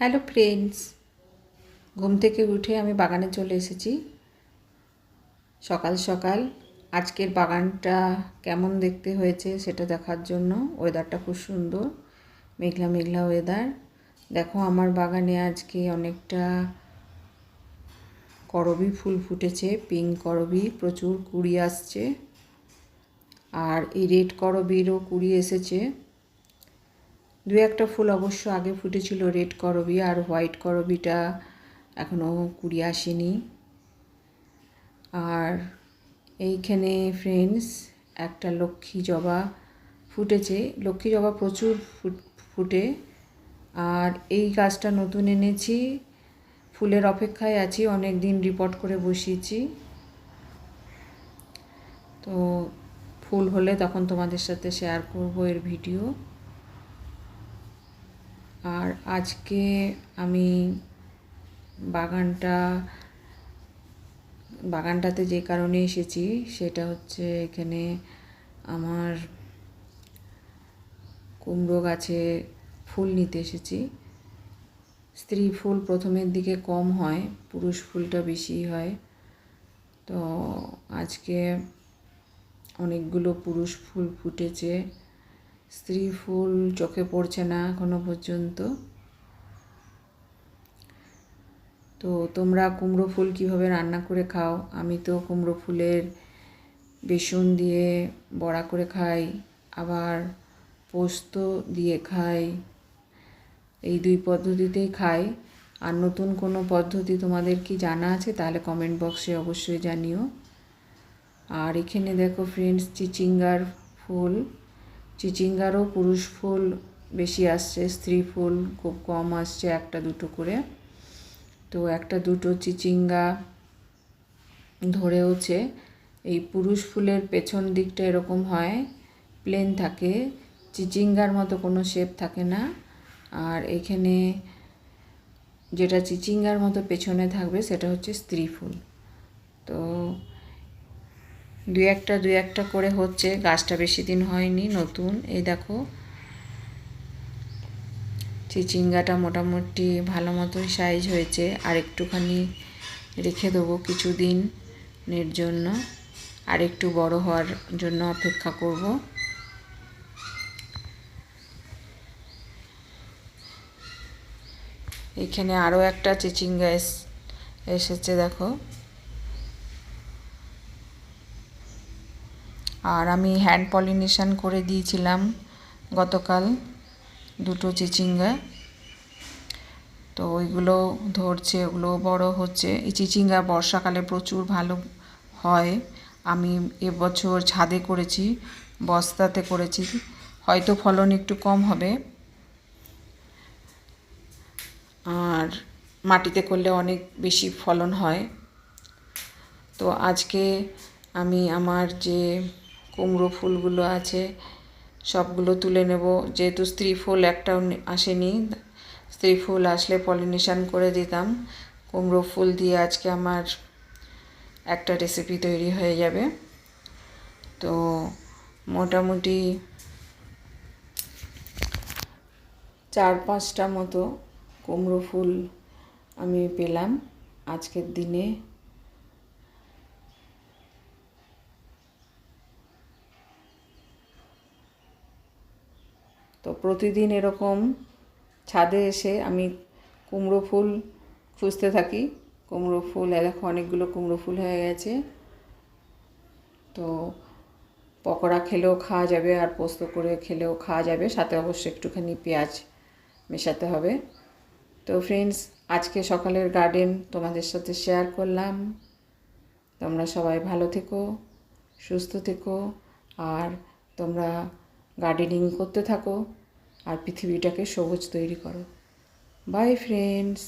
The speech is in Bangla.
হ্যালো ফ্রেন্ডস ঘুম থেকে উঠে আমি বাগানে চলে এসেছি। সকাল সকাল আজকের বাগানটা কেমন দেখতে হয়েছে সেটা দেখার জন্য। ওয়েদারটা খুব সুন্দর, মেঘলা মেঘলা ওয়েদার দেখো, আমার বাগানে আজকে অনেকটা করবি ফুল ফুটেছে পিঙ্ক করবি, প্রচুর কুড়ি আসছে। আর এই রেড করবিরও কুড়ি এসেছে। দু একটা ফুল অবশ্য আগে ফুটেছিল রেড করবি আর হোয়াইট করবিটা এখনও কুড়ি আসেনি। আর এইখানে ফ্রেন্ডস একটা লক্ষ্মী জবা ফুটেছে। লক্ষ্মী জবা প্রচুর ফুটে আর এই গাছটা নতুন এনেছি। ফুলের অপেক্ষায় আছি অনেক দিন রিপোর্ট করে বসিয়েছি। তো ফুল হলে তখন তোমাদের সাথে শেয়ার করব এর ভিডিও আর আজকে আমি বাগানটা, বাগানটাতে যে কারণে এসেছি সেটা হচ্ছে এখানে আমার কুমড়ো গাছে ফুল নিতে এসেছি। স্ত্রী ফুল প্রথমের দিকে কম হয়, পুরুষ ফুলটা বেশি হয়। তো আজকে অনেকগুলো পুরুষ ফুল ফুটেছে। স্ত্রী ফুল চোখে পড়ছে না এখনও পর্যন্ত। তো তোমরা কুমড়ো ফুল কীভাবে রান্না করে খাও? আমি তো কুমড়ো ফুলের বেসন দিয়ে বড়া করে খাই, আবার পোস্ত দিয়ে খাই। এই দুই পদ্ধতিতেই খাই। আর নতুন কোনো পদ্ধতি তোমাদের কি জানা আছে তাহলে কমেন্ট বক্সে অবশ্যই জানিও। আর এখানে দেখো ফ্রেন্ডস চিচিঙ্গার ফুল। চিচিঙ্গারও পুরুষ ফুল বেশি আসছে, স্ত্রী ফুল খুব কম আসছে, একটা দুটো করে। তো একটা দুটো চিচিঙ্গা ধরেওছে এই পুরুষ ফুলের পেছন দিকটা এরকম হয় প্লেন থাকে। চিচিঙ্গার মতো কোনো শেপ থাকে না। আর এখানে যেটা চিচিঙ্গার মতো পেছনে থাকবে সেটা হচ্ছে স্ত্রী ফুল। তো দু একটা দু একটা করে হচ্ছে। গাছটা বেশি দিন হয়নি, নতুন। এই দেখো, চিচিঙ্গাটা মোটামুটি ভালো মতোই সাইজ হয়েছে। আর একটুখানি রেখে দেবো কিছু দিনের জন্য। আর একটু বড় হওয়ার জন্য অপেক্ষা করব। এখানে আরও একটা চিচিঙ্গা এসেছে দেখো। আর আমি হ্যান্ড পলিনেশান করে দিয়েছিলাম গতকাল দুটো চিচিঙ্গা। তো ওইগুলো ধরছে, ওগুলো বড় হচ্ছে। এই চিচিঙ্গা বর্ষাকালে প্রচুর ভালো হয়। আমি এবছর ছাদে করেছি, বস্তাতে করেছি। হয়তো ফলন একটু কম হবে। আর মাটিতে করলে অনেক বেশি ফলন হয়। তো আজকে আমি আমার যে কুমড়ো ফুলগুলো আছে, সবগুলো তুলে নেব। যেহেতু স্ত্রী ফুল একটাও আসেনি, স্ত্রী ফুল আসলে পলিনেশান করে দিতাম। কুমড়ো ফুল দিয়ে আজকে আমার একটা রেসিপি তৈরি হয়ে যাবে। তো মোটামুটি চার পাঁচটা মতো কুমড়ো ফুল আমি পেলাম আজকের দিনে। তো প্রতিদিন এরকম ছাদে এসে আমি কুমড়ো ফুল খুঁজতে থাকি। কুমড়ো ফুল দেখো অনেকগুলো কুমড়ো ফুল হয়ে গেছে। তো পকোড়া খেলেও খাওয়া যাবে আর পোস্ত করে খেলেও খাওয়া যাবে। সাথে অবশ্যই একটুখানি পেঁয়াজ মেশাতে হবে। তো ফ্রেন্ডস আজকে সকালের গার্ডেন তোমাদের সাথে শেয়ার করলাম। তোমরা সবাই ভালো থেকো, সুস্থ থেকো। আর তোমরা গার্ডেনিং করতে থাকো আর পৃথিবীটাকে সবুজ তৈরি করো। By friends